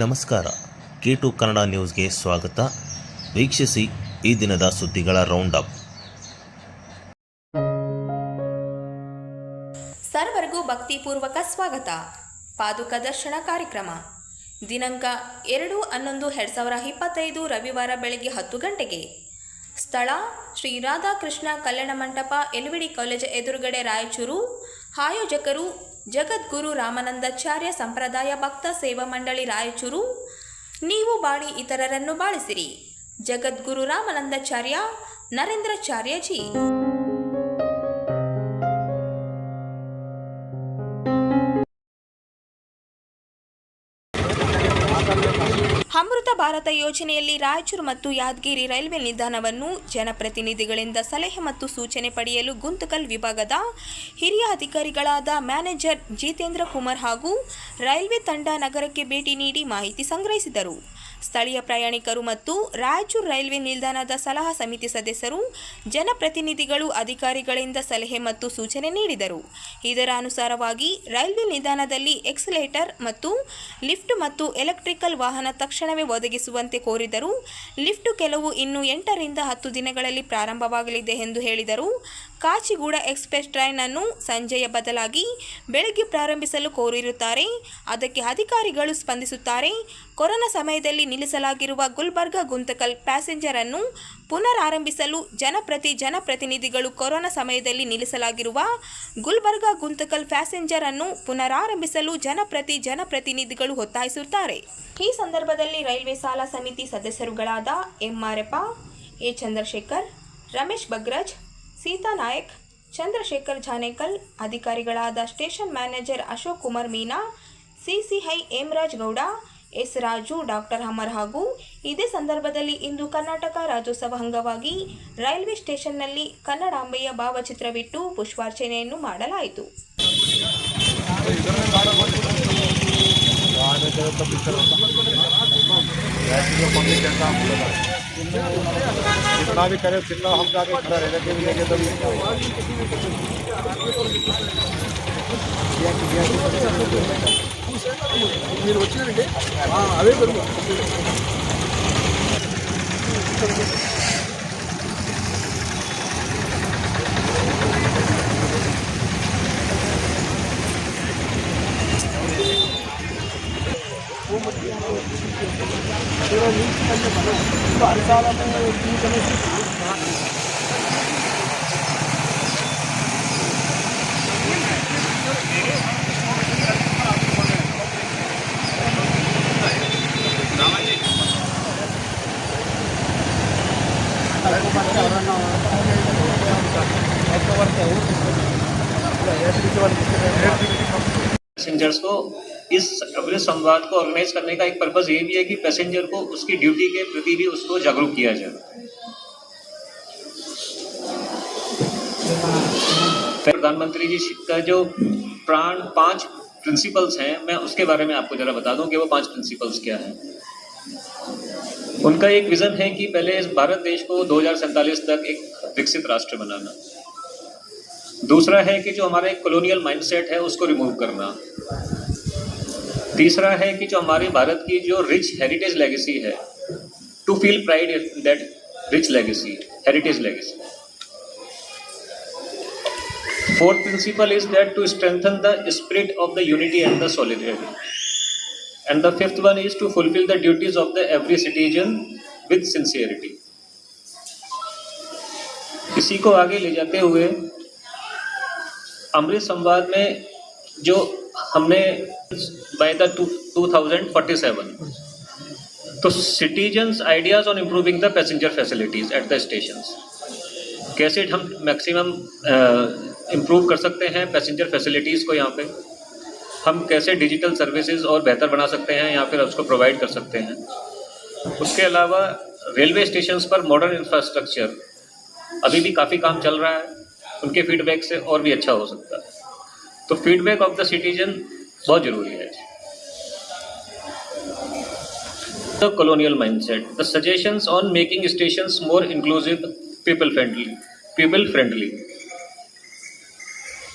ನಮಸ್ಕಾರ. K to Kannada ನ್ಯೂಸ್ಗೆ ಸ್ವಾಗತ. ವೀಕ್ಷಿಸಿ ಈ ದಿನದ ಸುದ್ದಿಗಳ ರೌಂಡ್ ಅಪ್ ಸರ್ವರಿಗೂ ಭಕ್ತಿಪೂರ್ವಕ ಸ್ವಾಗತ. ಪಾದುಕ ದರ್ಶನ ಕಾರ್ಯಕ್ರಮ. ದಿನಾಂಕ ಎರಡು ಹನ್ನೊಂದು ಎರಡು ಸಾವಿರ ಇಪ್ಪತ್ತೈದು ರವಿವಾರ ಬೆಳಗ್ಗೆ ಹತ್ತು ಗಂಟೆಗೆ. ಸ್ಥಳ ಶ್ರೀ ರಾಧಾಕೃಷ್ಣ ಕಲ್ಯಾಣ ಮಂಟಪ, ಎಲ್ವಿಡಿ ಕಾಲೇಜ್ ಎದುರುಗಡೆ ರಾಯಚೂರು. ಆಯೋಜಕರು ಜಗದ್ಗುರು ರಾಮಾನಂದಾಚಾರ್ಯ ಸಂಪ್ರದಾಯ ಭಕ್ತ ಸೇವಾ ಮಂಡಳಿ ರಾಯಚೂರು. ನೀವು ಬಾಳಿ ಇತರರನ್ನು ಬಾಳಿಸಿರಿ. ಜಗದ್ಗುರು ರಾಮಾನಂದಾಚಾರ್ಯ ನರೇಂದ್ರಾಚಾರ್ಯ ಭಾರತ ಯೋಜನೆಯಲ್ಲಿ ರಾಯಚೂರು ಮತ್ತು ಯಾದಗಿರಿ ರೈಲ್ವೆ ನಿಲ್ದಾಣವನ್ನು ಜನಪ್ರತಿನಿಧಿಗಳಿಂದ ಸಲಹೆ ಮತ್ತು ಸೂಚನೆ ಪಡೆಯಲು ಗುಂತಕಲ್ ವಿಭಾಗದ ಹಿರಿಯ ಅಧಿಕಾರಿಗಳಾದ ಮ್ಯಾನೇಜರ್ ಜಿತೇಂದ್ರ ಕುಮಾರ್ ಹಾಗೂ ರೈಲ್ವೆ ತಂಡ ನಗರಕ್ಕೆ ಭೇಟಿ ನೀಡಿ ಮಾಹಿತಿ ಸಂಗ್ರಹಿಸಿದರು. ಸ್ಥಳೀಯ ಪ್ರಯಾಣಿಕರು ಮತ್ತು ರಾಯಚೂರು ರೈಲ್ವೆ ನಿಲ್ದಾಣದ ಸಲಹಾ ಸಮಿತಿ ಸದಸ್ಯರು, ಜನಪ್ರತಿನಿಧಿಗಳು, ಅಧಿಕಾರಿಗಳಿಂದ ಸಲಹೆ ಮತ್ತು ಸೂಚನೆ ನೀಡಿದರು. ಇದರ ಅನುಸಾರವಾಗಿ ರೈಲ್ವೆ ನಿಲ್ದಾಣದಲ್ಲಿ ಎಕ್ಸಲೇಟರ್ ಮತ್ತು ಲಿಫ್ಟ್ ಮತ್ತು ಎಲೆಕ್ಟ್ರಿಕಲ್ ವಾಹನ ತಕ್ಷಣವೇ ಒದಗಿಸುವಂತೆ ಕೋರಿದರು. ಲಿಫ್ಟ್ ಕೆಲವು ಇನ್ನು ಎಂಟರಿಂದ ಹತ್ತು ದಿನಗಳಲ್ಲಿ ಪ್ರಾರಂಭವಾಗಲಿದೆ ಎಂದು ಹೇಳಿದರು. ಕಾಚಿಗೂಡ ಎಕ್ಸ್ಪ್ರೆಸ್ ಟ್ರೈನ್ ಅನ್ನು ಸಂಜೆಯ ಬದಲಾಗಿ ಬೆಳಗ್ಗೆ ಪ್ರಾರಂಭಿಸಲು ಕೋರಿರುತ್ತಾರೆ. ಅದಕ್ಕೆ ಅಧಿಕಾರಿಗಳು ಸ್ಪಂದಿಸುತ್ತಾರೆ. ಕೊರೋನಾ ಸಮಯದಲ್ಲಿ ನಿಲ್ಲಿಸಲಾಗಿರುವ ಗುಲ್ಬರ್ಗ ಗುಂತಕಲ್ ಪ್ಯಾಸೆಂಜರ್ ಅನ್ನು ಪುನರಾರಂಭಿಸಲು ಜನಪ್ರತಿ ಜನಪ್ರತಿನಿಧಿಗಳು ಕೊರೋನಾ ಸಮಯದಲ್ಲಿ ನಿಲ್ಲಿಸಲಾಗಿರುವ ಗುಲ್ಬರ್ಗ ಗುಂತಕಲ್ ಪ್ಯಾಸೆಂಜರ್ ಅನ್ನು ಪುನರಾರಂಭಿಸಲು ಜನಪ್ರತಿ ಜನಪ್ರತಿನಿಧಿಗಳು ಒತ್ತಾಯಿಸುತ್ತಾರೆ. ಈ ಸಂದರ್ಭದಲ್ಲಿ ರೈಲ್ವೆ ಸಾಲ ಸಮಿತಿ ಸದಸ್ಯರುಗಳಾದ ಎಂ ಮಾರೆಪ್ಪ ಎ ಚಂದ್ರಶೇಖರ್, ರಮೇಶ್ ಬಗ್ರಜ್ ಸೀತಾ ನಾಯಕ್, ಚಂದ್ರಶೇಖರ್ ಜಾನೇಕಲ್, ಅಧಿಕಾರಿಗಳಾದ station manager Ashok Kumar Meena, CCI Hemraj Gowda S Raju doctor Amar ಹಾಗೂ ಇದೇ ಸಂದರ್ಭದಲ್ಲಿ ಇಂದು ಕರ್ನಾಟಕ ರಾಜ್ಯೋತ್ಸವ ಅಂಗವಾಗಿ ರೈಲ್ವೆ ಸ್ಟೇಷನ್ನಲ್ಲಿ ಕನ್ನಡಾಂಬೆಯ ಭಾವಚಿತ್ರವಿಟ್ಟು ಪುಷ್ಪಾರ್ಚನೆಯನ್ನು ಮಾಡಲಾಯಿತು जितना भी करे जितना हम जाके खड़ा रहेगा कि लेके तो మీరు వచ్చినారండి అవే పెరుగు पैसेंजर्स अपने संवाद को ऑर्गेनाइज करने का एक पर्पज ये भी है कि पैसेंजर को उसकी ड्यूटी के प्रति भी उसको जागरूक किया जाए। प्रधानमंत्री जी का जो प्राण पाँच प्रिंसिपल्स हैं, मैं उसके बारे में आपको जरा बता दूँ कि वो पाँच प्रिंसिपल्स क्या हैं। उनका एक विजन है कि पहले इस भारत देश को दो तक एक विकसित राष्ट्र बनाना। दूसरा है कि जो हमारा एक कॉलोनियल माइंडसेट है, उसको रिमूव करना। तीसरा है कि जो हमारे भारत की जो रिच हेरिटेज लेगेसी है to feel pride in that rich legacy heritage legacy fourth principle is that to strengthen the spirit of the unity and the solidarity. And the fifth one is to fulfill the duties of the every citizen with sincerity. इसी को आगे ले जाते हुए अमृत संवाद में जो हमने थाउज़ेंड फोर्टी सेवन तो citizens ideas on improving the passenger facilities at the station कैसे हम मैक्सिमम इम्प्रूव कर सकते हैं पैसेंजर फैसिलिटीज़ को यहाँ पे? हम कैसे डिजिटल सर्विसेज़ और बेहतर बना सकते हैं या फिर उसको प्रोवाइड कर सकते हैं? उसके अलावा रेलवे स्टेशंस पर मॉडर्न इंफ्रास्ट्रक्चर अभी भी काफ़ी काम चल रहा है। उनके फीडबैक से और भी अच्छा हो सकता है। तो फीडबैक ऑफ़ द सिटीजन बहुत ज़रूरी है। The colonial mindset, the suggestions on making stations more inclusive, people friendly people friendly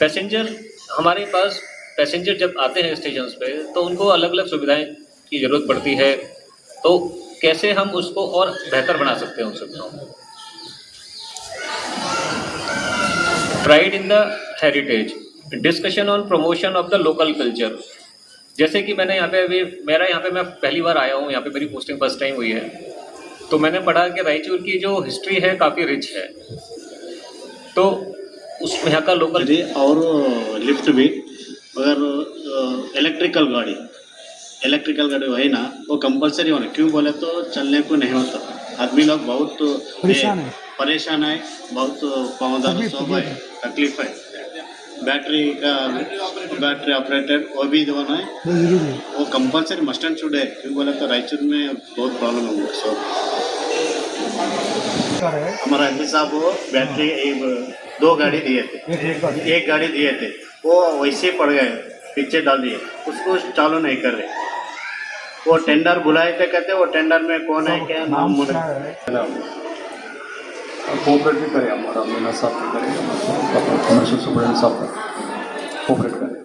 passenger हमारे पास पैसेंजर जब आते हैं स्टेशन पे तो उनको अलग अलग सुविधाएँ की ज़रूरत पड़ती है। तो कैसे हम उसको और बेहतर बना सकते हैं उन सुविधाओं pride in the heritage discussion on promotion of the local culture जैसे कि मैंने यहाँ पे अभी मेरा यहाँ पे मैं पहली बार आया हूँ यहाँ पे मेरी पोस्टिंग फ़र्स्ट टाइम हुई है। तो मैंने पढ़ा कि रायचूर की जो हिस्ट्री है काफ़ी रिच है। तो उस यहाँ का लोकल जी और लिफ्ट भी मगर इलेक्ट्रिकल गाड़ी। इलेक्ट्रिकल गाड़ी वही ना वो कंपलसरी होना। क्यों बोले तो चलने को नहीं होता। आदमी लोग बहुत परेशान है। परेशान है बहुत पाँव दर्द सब है। तकलीफ़ है। बैटरी का बैटरी ऑपरेटेड वो भी जो है वो कंपलसरी मस्ट एंड शुड है क्यों बोले तो रायचूर में बहुत प्रॉब्लम होगा सो हमारा एम साहब वो बैटरी एक- दो गाड़ी दिए थे। एक गाड़ी। दिए थे। वो वैसे ही पड़ गए पीछे डाल दिए। उसको चालू नहीं कर रहे। वो टेंडर बुलाए थे कहते वो टेंडर में कौन है क्या नाम मुझे कोऑपरेट भी करें हमारा मीना साहब भी करें। कमर्शियल साहब कोऑपरेट करें।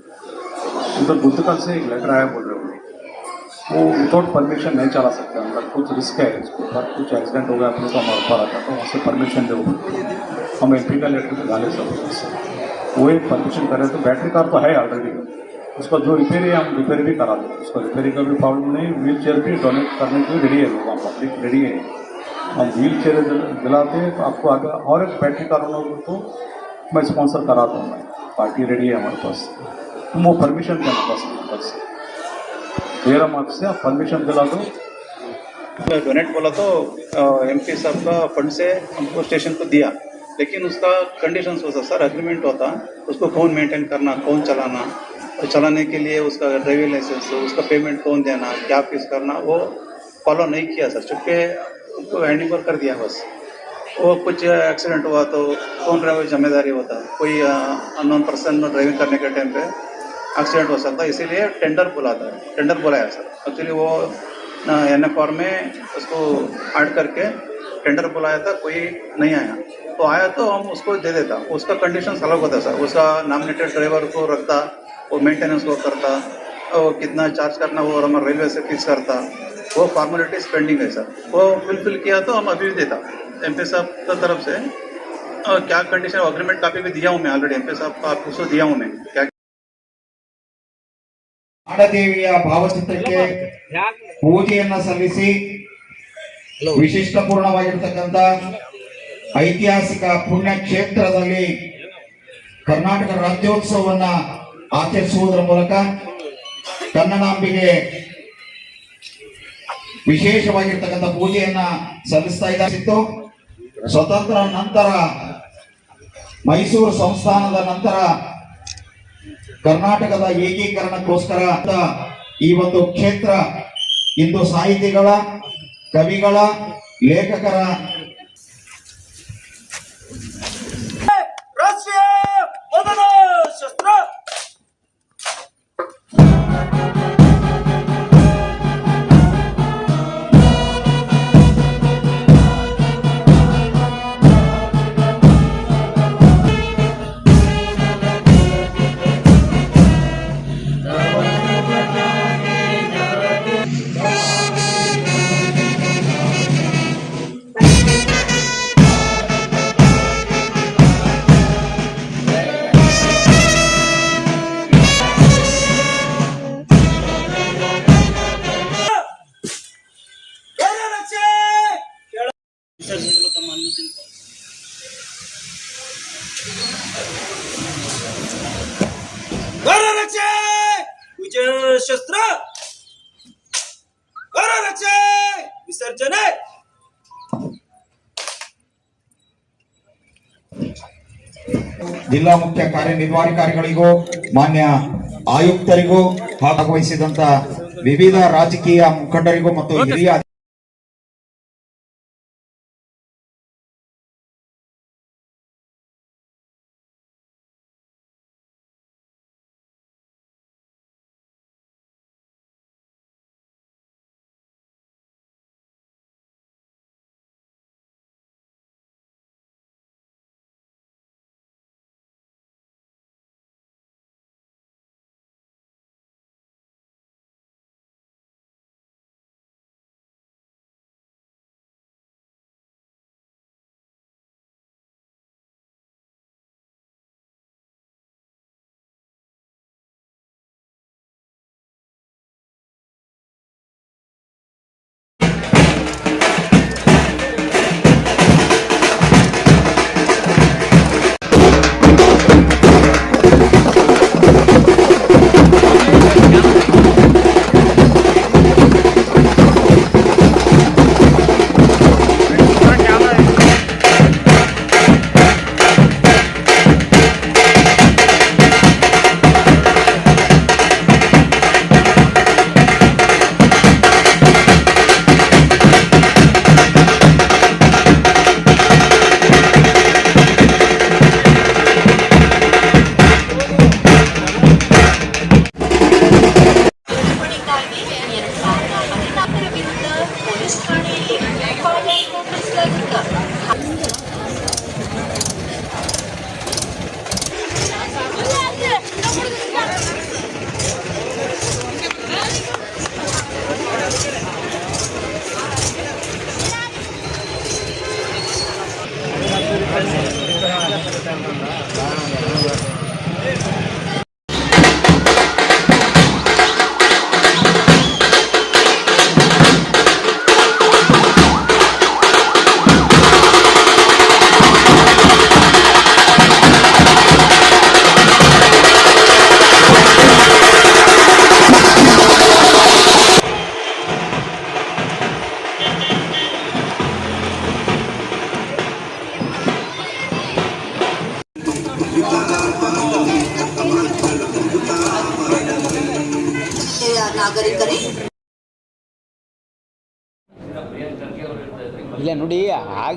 उधर गुंतकल से एक लेटर आया बोल रहे हो वो विदाउट परमिशन नहीं चला सकते। अंदर कुछ रिस्क है इसके ऊपर। कुछ एक्सीडेंट हो गया, अपने तो हमारे ऊपर आता तो वहाँ से परमिशन दे हम एम पी का लेटर भी डाले सब वो एक परमिशन करें तो बैटरी कार तो है ऑलरेडी उसका जो रिपेयर है, हम रिपेयर भी करा दें उसका रिपेयरिंग का भी प्रॉब्लम नहीं व्हील चेयर भी डोनेट करने के लिए रेडी है लोग पब्लिक रेडी है। व्हील चेयर दिलाते हैं तो आपको आगे और एक बैटरी कार होगा तो मैं स्पॉन्सर कराता हूँ मैं पार्टी रेडी है हमारे पास। तुम वो परमिशन देना बस बस। मेरा मार्क्स से आप परमिशन दिला दो। डोनेट बोला तो एम पी साहब का फंड से हमको स्टेशन को दिया। लेकिन उसका कंडीशन होता, सर अग्रीमेंट होता, उसको कौन मेंटेन करना, कौन चलाना? और चलाने के लिए उसका ड्राइविंग लाइसेंस उसका पेमेंट कौन देना, क्या फ़ीस करना, वो फॉलो नहीं किया, सर। चुपके उनको हैंड ओवर कर दिया बस। वो कुछ एक्सीडेंट हुआ तो कौन ड्राइवर ज़िम्मेदारी होता? कोई अननोन पर्सन ड्राइविंग करने के टाइम पे एक्सीडेंट हो सकता है इसीलिए टेंडर बुलाता है। टेंडर बुलाया सर। एक्चुअली वो एन एफ़ आर में उसको ऐड करके टेंडर बुलाया था, कोई नहीं आया। तो आया तो हम उसको दे देता। उसका कंडीशन अलग होता सर। उसका नॉमिनेटेड ड्राइवर को रखता, वो मेंटेनेंस वो करता वो कितना चार्ज करना वो हमारा रेलवे से फिक्स करता। वो फॉर्मेलिटीज पेंडिंग है सर वो फुलफिल किया तो हम अभी भी देता एम पी साहब की तरफ से अ, क्या कंडीशन अग्रीमेंट कापी भी दिया हूँ मैं ऑलरेडी एम पी साहब का उसको दिया हूँ मैं क्या ನಾಡದೇವಿಯ ಭಾವಚಿತ್ರಕ್ಕೆ ಪೂಜೆಯನ್ನ ಸಲ್ಲಿಸಿ ವಿಶಿಷ್ಟ ಪೂರ್ಣವಾಗಿರ್ತಕ್ಕಂಥ ಐತಿಹಾಸಿಕ ಪುಣ್ಯ ಕ್ಷೇತ್ರದಲ್ಲಿ ಕರ್ನಾಟಕ ರಾಜ್ಯೋತ್ಸವವನ್ನ ಆಚರಿಸುವುದರ ಮೂಲಕ ಕನ್ನಡಾಂಬಿಗೆ ವಿಶೇಷವಾಗಿರ್ತಕ್ಕಂಥ ಪೂಜೆಯನ್ನ ಸಲ್ಲಿಸ್ತಾ ಇದ್ದಾಗಿತ್ತು ಸ್ವತಂತ್ರ ನಂತರ ಮೈಸೂರು ಸಂಸ್ಥಾನದ ನಂತರ ಕರ್ನಾಟಕದ ಏಕೀಕರಣಕ್ಕೋಸ್ಕರ ಈ ಒಂದು ಕ್ಷೇತ್ರ ಇಂದು ಸಾಹಿತಿಗಳ, ಕವಿಗಳ, ಲೇಖಕರ ಗೌರವರಕ್ಷೆ ಜಿಲ್ಲಾ ಮುಖ್ಯ ಕಾರ್ಯನಿರ್ವಹಣಾಧಿಕಾರಿಗಳಿಗೂ ಮಾನ್ಯ ಆಯುಕ್ತರಿಗೂ ಭಾಗವಹಿಸಿದಂತ ವಿವಿಧ ರಾಜಕೀಯ ಮುಖಂಡರಿಗೂ ಮತ್ತು ಹಿರಿಯ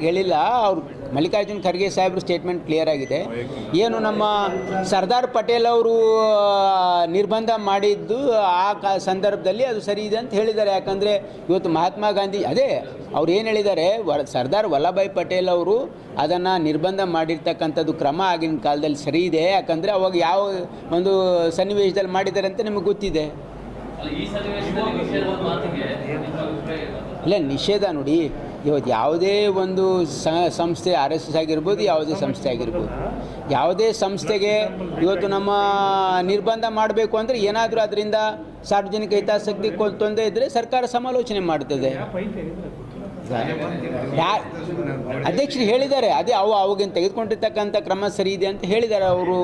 ಹೇಳಿಲ್ಲ. ಅವ್ರು ಮಲ್ಲಿಕಾರ್ಜುನ್ ಖರ್ಗೆ ಸಾಹೇಬ್ರ ಸ್ಟೇಟ್ಮೆಂಟ್ ಕ್ಲಿಯರ್ ಆಗಿದೆ. ಏನು ನಮ್ಮ ಸರ್ದಾರ್ ಪಟೇಲ್ ಅವರು ನಿರ್ಬಂಧ ಮಾಡಿದ್ದು ಆ ಕ ಸಂದರ್ಭದಲ್ಲಿ ಅದು ಸರಿ ಇದೆ ಅಂತ ಹೇಳಿದ್ದಾರೆ. ಯಾಕಂದರೆ ಇವತ್ತು ಮಹಾತ್ಮ ಗಾಂಧಿ ಅದೇ ಅವ್ರು ಏನು ಹೇಳಿದ್ದಾರೆ ವ ಸರ್ದಾರ್ ವಲ್ಲಭಾಯ್ ಪಟೇಲ್ ಅವರು ಅದನ್ನು ನಿರ್ಬಂಧ ಮಾಡಿರ್ತಕ್ಕಂಥದ್ದು ಕ್ರಮ ಆಗಿನ ಕಾಲದಲ್ಲಿ ಸರಿ ಇದೆ. ಯಾಕಂದರೆ ಅವಾಗ ಯಾವ ಒಂದು ಸನ್ನಿವೇಶದಲ್ಲಿ ಮಾಡಿದ್ದಾರೆ ಅಂತ ನಿಮಗೆ ಗೊತ್ತಿದೆ. ಇಲ್ಲ ನಿಷೇಧ ನೋಡಿ. ಇವತ್ತು ಯಾವುದೇ ಒಂದು ಸಂಸ್ಥೆ, ಆರ್ ಎಸ್ ಎಸ್ ಆಗಿರ್ಬೋದು, ಯಾವುದೇ ಸಂಸ್ಥೆ ಆಗಿರ್ಬೋದು. ಯಾವುದೇ ಸಂಸ್ಥೆಗೆ ಇವತ್ತು ನಮ್ಮ ನಿರ್ಬಂಧ ಮಾಡಬೇಕು ಅಂದರೆ ಏನಾದರೂ ಅದರಿಂದ ಸಾರ್ವಜನಿಕ ಹಿತಾಸಕ್ತಿ ತೊಂದರೆ ಇದ್ದರೆ ಸರ್ಕಾರ ಸಮಾಲೋಚನೆ ಮಾಡ್ತದೆ. ಅಧ್ಯಕ್ಷರು ಹೇಳಿದ್ದಾರೆ, ಅದೇ ಅವು ಅವಾಗಿನ ತೆಗೆದುಕೊಂಡಿರ್ತಕ್ಕಂಥ ಕ್ರಮ ಸರಿ ಇದೆ ಅಂತ ಹೇಳಿದ್ದಾರೆ ಅವರು.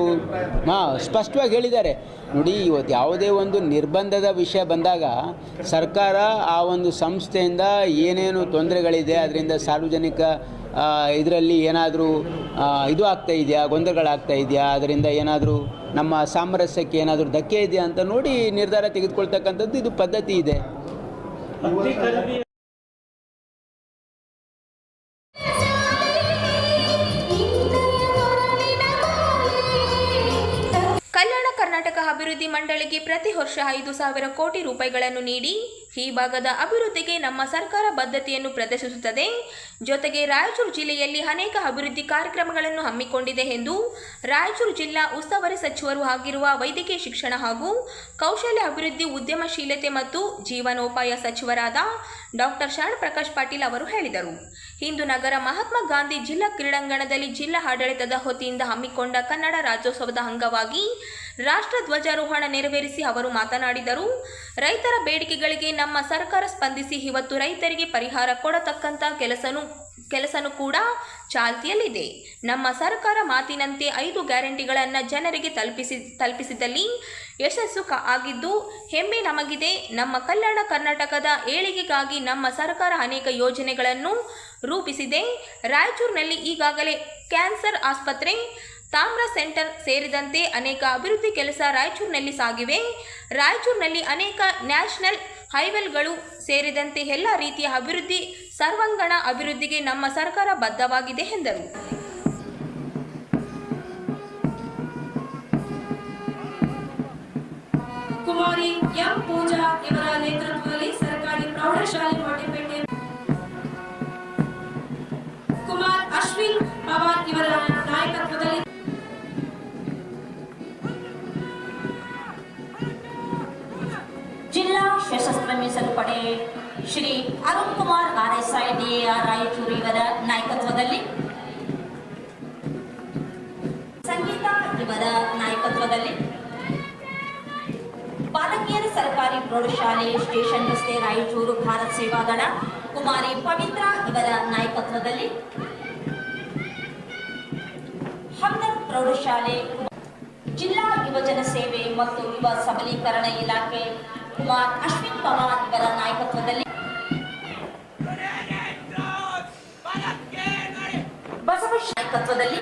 ಹಾಂ, ಸ್ಪಷ್ಟವಾಗಿ ಹೇಳಿದ್ದಾರೆ. ನೋಡಿ, ಇವತ್ತು ಯಾವುದೇ ಒಂದು ನಿರ್ಬಂಧದ ವಿಷಯ ಬಂದಾಗ ಸರ್ಕಾರ ಆ ಒಂದು ಸಂಸ್ಥೆಯಿಂದ ಏನೇನು ತೊಂದರೆಗಳಿದೆ, ಅದರಿಂದ ಸಾರ್ವಜನಿಕ ಇದರಲ್ಲಿ ಏನಾದರೂ ಇದು ಆಗ್ತಾ ಇದೆಯಾ, ಗೊಂದಲಗಳಾಗ್ತಾ ಇದೆಯಾ, ಅದರಿಂದ ಏನಾದರೂ ನಮ್ಮ ಸಾಮರಸ್ಯಕ್ಕೆ ಏನಾದರೂ ಧಕ್ಕೆ ಇದೆಯಾ ಅಂತ ನೋಡಿ ನಿರ್ಧಾರ ತೆಗೆದುಕೊಳ್ತಕ್ಕಂಥದ್ದು ಇದು ಪದ್ಧತಿ ಇದೆ. ಮಂಡಳಿಗೆ ಪ್ರತಿ ವರ್ಷ ಐದು ಸಾವಿರ ಕೋಟಿ ರೂಪಾಯಿಗಳನ್ನು ನೀಡಿ, ಈ ಭಾಗದ ಅಭಿವೃದ್ಧಿಗೆ ನಮ್ಮ ಸರ್ಕಾರ ಬದ್ಧತೆಯನ್ನು ಪ್ರದರ್ಶಿಸುತ್ತದೆ. ಜೊತೆಗೆ ರಾಯಚೂರು ಜಿಲ್ಲೆಯಲ್ಲಿ ಅನೇಕ ಅಭಿವೃದ್ಧಿ ಕಾರ್ಯಕ್ರಮಗಳನ್ನು ಹಮ್ಮಿಕೊಂಡಿದೆ ಎಂದು ರಾಯಚೂರು ಜಿಲ್ಲಾ ಉಸ್ತುವಾರಿ ಸಚಿವರು ಆಗಿರುವ ವೈದ್ಯಕೀಯ ಶಿಕ್ಷಣ ಹಾಗೂ ಕೌಶಲ್ಯ ಅಭಿವೃದ್ಧಿ ಉದ್ಯಮಶೀಲತೆ ಮತ್ತು ಜೀವನೋಪಾಯ ಸಚಿವರಾದ ಡಾಕ್ಟರ್ ಶರಣ್ ಪ್ರಕಾಶ್ ಪಾಟೀಲ್ ಅವರು ಹೇಳಿದರು. ಇಂದು ನಗರ ಮಹಾತ್ಮ ಗಾಂಧಿ ಜಿಲ್ಲಾ ಕ್ರೀಡಾಂಗಣದಲ್ಲಿ ಜಿಲ್ಲಾ ಆಡಳಿತದ ವತಿಯಿಂದ ಹಮ್ಮಿಕೊಂಡ ಕನ್ನಡ ರಾಜ್ಯೋತ್ಸವದ ಅಂಗವಾಗಿ ರಾಷ್ಟ್ರ ಧ್ವಜಾರೋಹಣ ನೆರವೇರಿಸಿ ಅವರು ಮಾತನಾಡಿದರು. ರೈತರ ಬೇಡಿಕೆಗಳಿಗೆ ನಮ್ಮ ಸರ್ಕಾರ ಸ್ಪಂದಿಸಿ ಇವತ್ತು ರೈತರಿಗೆ ಪರಿಹಾರ ಕೊಡತಕ್ಕಂಥ ಕೆಲಸನು, ಕೆಲಸನೂ ಕೂಡ ಚಾಲ್ತಿಯಲ್ಲಿದೆ. ನಮ್ಮ ಸರ್ಕಾರ ಮಾತಿನಂತೆ ಐದು ಗ್ಯಾರಂಟಿಗಳನ್ನು ಜನರಿಗೆ ತಲುಪಿಸಿ, ತಲುಪಿಸಿದಲ್ಲಿ ಯಶಸ್ಸು ಆಗಿದ್ದು ಹೆಮ್ಮೆ ನಮಗಿದೆ. ನಮ್ಮ ಕಲ್ಯಾಣ ಕರ್ನಾಟಕದ ಏಳಿಗೆಗಾಗಿ ನಮ್ಮ ಸರ್ಕಾರ ಅನೇಕ ಯೋಜನೆಗಳನ್ನು ರೂಪಿಸಿದೆ. ರಾಯಚೂರಿನಲ್ಲಿ ಈಗಾಗಲೇ ಕ್ಯಾನ್ಸರ್ ಆಸ್ಪತ್ರೆ ತಾಮ್ರ ಸೆಂಟರ್ ಸೇರಿದಂತೆ ಅನೇಕ ಅಭಿವೃದ್ಧಿ ಕೆಲಸ ರಾಯಚೂರಿನಲ್ಲಿ ಸಾಗಿವೆ. ರಾಯಚೂರಿನಲ್ಲಿ ಅನೇಕ ನ್ಯಾಷನಲ್ ಹೈವೇಲ್ಗಳು ಸೇರಿದಂತೆ ಎಲ್ಲ ರೀತಿಯ ಅಭಿವೃದ್ಧಿ ಸರ್ವಾಂಗಣ ಅಭಿವೃದ್ಧಿಗೆ ನಮ್ಮ ಸರ್ಕಾರ ಬದ್ಧವಾಗಿದೆ ಎಂದರು. ಕುಮಾರಿ ಎಂ ಇವರ ನೇತೃತ್ವದಲ್ಲಿ ಸರ್ಕಾರಿ ಪ್ರೌಢಶಾಲೆ ಕುಮಾರ್ ಅಶ್ವಿನ್ ಪವಾರ್ ಇವರ ಮೀಸಲು ಪಡೆ ಶ್ರೀ ಅರುಣ್ ಕುಮಾರ್ ಆರ್ಎಸ್ಐ ರಾಯಚೂರು ಇವರ ನಾಯಕತ್ವದಲ್ಲಿ. ಸಂಗೀತ ಇವರ ನಾಯಕತ್ವದಲ್ಲಿ. ಬಾಲಕಿಯರ ಸರ್ಕಾರಿ ಪ್ರೌಢಶಾಲೆ ಸ್ಟೇಷನ್ ರಸ್ತೆ ರಾಯಚೂರು ಭಾರತ್ ಸೇವಾದಳ ಕುಮಾರಿ ಪವಿತ್ರ ಇವರ ನಾಯಕತ್ವದಲ್ಲಿ. ಹಮ್ದರ್ದ್ ಪ್ರೌಢಶಾಲೆ ಜಿಲ್ಲಾ ಯುವಜನ ಸೇವೆ ಮತ್ತು ಯುವ ಸಬಲೀಕರಣ ಇಲಾಖೆ ಕುಮಾರ್ ಅಶ್ವಿನ್ ಪವಾರ್ ಇವರ ನಾಯಕತ್ವದಲ್ಲಿ ಬಸವಶ್ ನಾಯಕತ್ವದಲ್ಲಿ